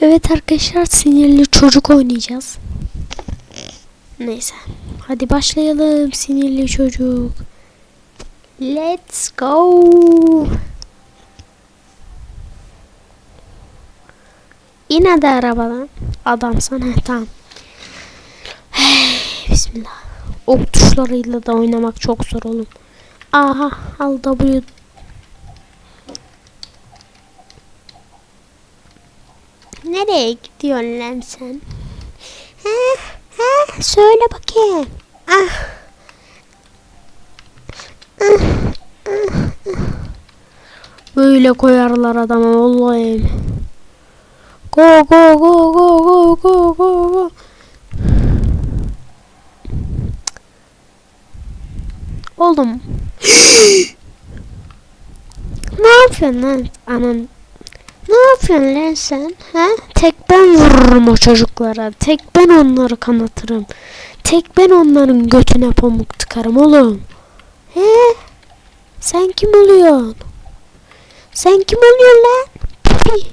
Evet arkadaşlar sinirli çocuk oynayacağız. Neyse. Hadi başlayalım sinirli çocuk. Let's go. İn hadi arabadan. Adam sana tamam. Hey, Bismillah. Ok tuşlarıyla da oynamak çok zor oğlum. Aha al W. Nereye gidiyorsun lan sen? Ha, ha, söyle bakayım. Ah. Ah, ah, ah. Böyle koyarlar adama vallahi. Go go go go go go go go. Oğlum. ne yapıyorsun lan? Aman. Ne yapıyorsun lan sen? Ha? Tek ben vururum o çocuklara. Tek ben onları kanatırım. Tek ben onların götüne pamuk tıkarım oğlum. He? Sen kim oluyorsun? Sen kim oluyorsun lan? Pipi.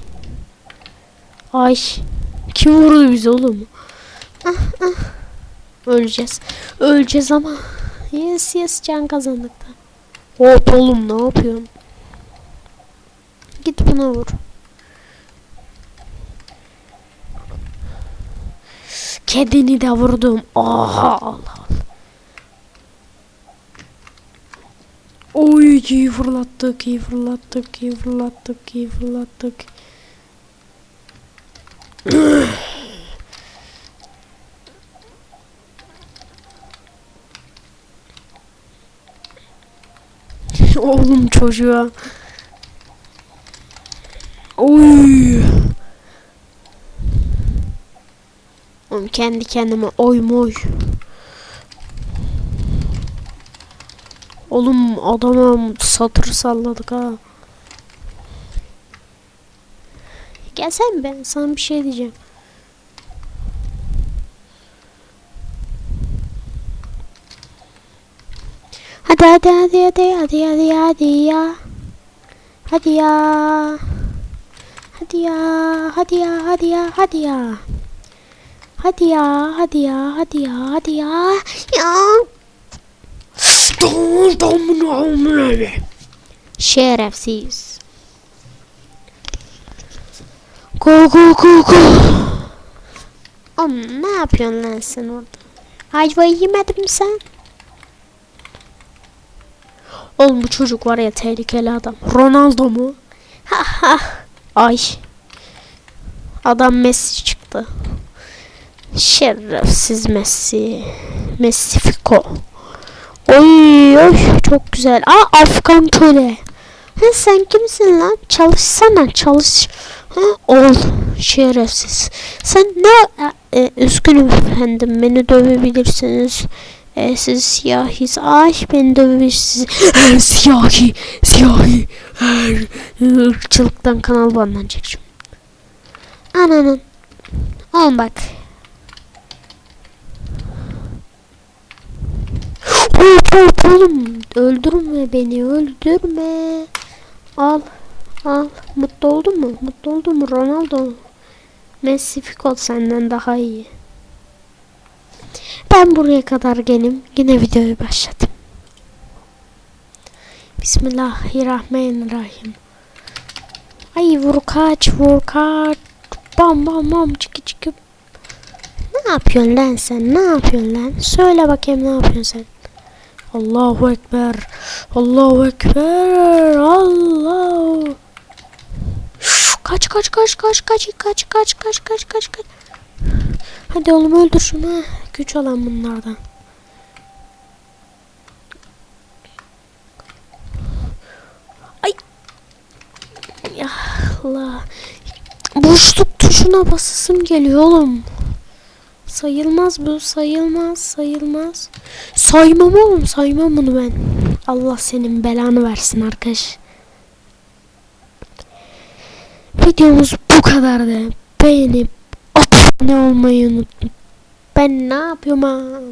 Ay. Kim vurdu bizi oğlum? Ah, ah. Öleceğiz. Öleceğiz ama. Yes yes can kazandık da. Hop oğlum ne yapıyorsun? Git buna vur. Kedini de vurdum. Oha Allah. Oy iyi fırlattık, iyi fırlattık, iyi fırlattık, iyi fırlattık. Oğlum çocuğa. Oy. Oğlum kendi kendime oy moy. Oğlum adama satır salladık ha. Gelsen ben sana bir şey diyeceğim. Hadi hadi hadi hadi hadi hadi hadi ya. Hadi ya. Hadi ya. Hadi ya hadi ya hadi ya. Hadi ya hadi ya hadi ya hadi ya. Ya. Şerefsiz. Go go go go. Oğlum ne yapıyorsun lan sen orada? Ayvayı yemedin mi sen? Oğlum bu çocuk var ya tehlikeli adam. Ronaldo mu? Ha ha. Ay. Adam Messi çıktı. Şerefsiz Messi. Messi Fiko. Oy oy çok güzel. Aa Afgan köle. Ha sen kimsin lan? Çalışsana çalış. Ha ol şerefsiz. Sen ne? E, üzgünüm efendim beni dövebilirsiniz. E, siz siyahiz. Ay beni dövebilirsiniz. Siyahi. Siyahi. Her ırkçılıktan kanal banlanacak şimdi. Ananın. Oğlum bak. Hop hop oğlum. Öldürme beni öldürme. Al. Al. Mutlu oldun mu? Mutlu oldun mu Ronaldo? Messi Fico senden daha iyi. Ben buraya kadar gelim. Yine videoyu başladım. Bismillahirrahmanirrahim. Ay vur kaç vur kaç. Bam bam bam çıkı çıkı. Ne yapıyorsun lan sen? Ne yapıyorsun lan? Söyle bakayım ne yapıyorsun sen? Allahu Ekber. Allahu Ekber. Allah. Kaç kaç kaç kaç kaç kaç kaç kaç kaç kaç kaç. Hadi oğlum öldür şunu. Güç alan bunlardan. Ay. Ya Allah. Boşluk tuşuna basısım geliyor oğlum. Sayılmaz bu sayılmaz sayılmaz. Saymam oğlum saymam bunu ben. Allah senin belanı versin arkadaş. Videomuz bu kadardı. Beğenip abone olmayı unutmayın. Ben ne yapıyorum?